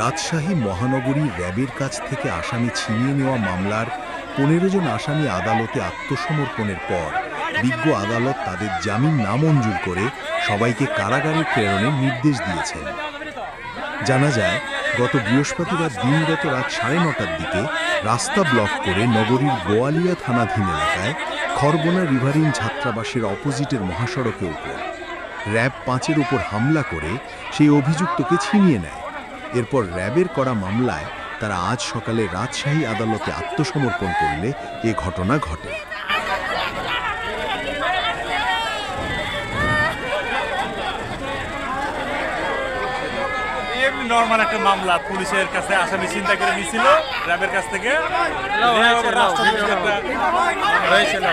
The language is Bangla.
রাজশাহী মহানগরী র্যাবের কাছ থেকে আসামি ছিনিয়ে নেওয়া মামলার পনেরো জন আসামি আদালতে আত্মসমর্পণের পর বিজ্ঞ আদালত তাদের জামিন নামঞ্জুর করে সবাইকে কারাগারে প্রেরণের নির্দেশ দিয়েছেন। জানা যায়, গত বৃহস্পতিবার দিনগত রাত সাড়ে নটার দিকে রাস্তা ব্লক করে নগরীর গোয়ালিয়া থানাধীন এলাকায় খরবনা রিভারিন ছাত্রাবাসের অপোজিটের মহাসড়কের উপর র্যাব পাঁচের উপর হামলা করে সেই অভিযুক্তকে ছিনিয়ে নেয়। এরপর র্যাবের করা মামলায় তারা আজ সকালে রাজশাহী আদালতে আত্মসমর্পণ করলে এ ঘটনা ঘটে। নর্মাল একটা মামলা পুলিশের কাছে আসামি চিন্তা করে নিছিল র্যাবের কাছ থেকে। হয়েছিল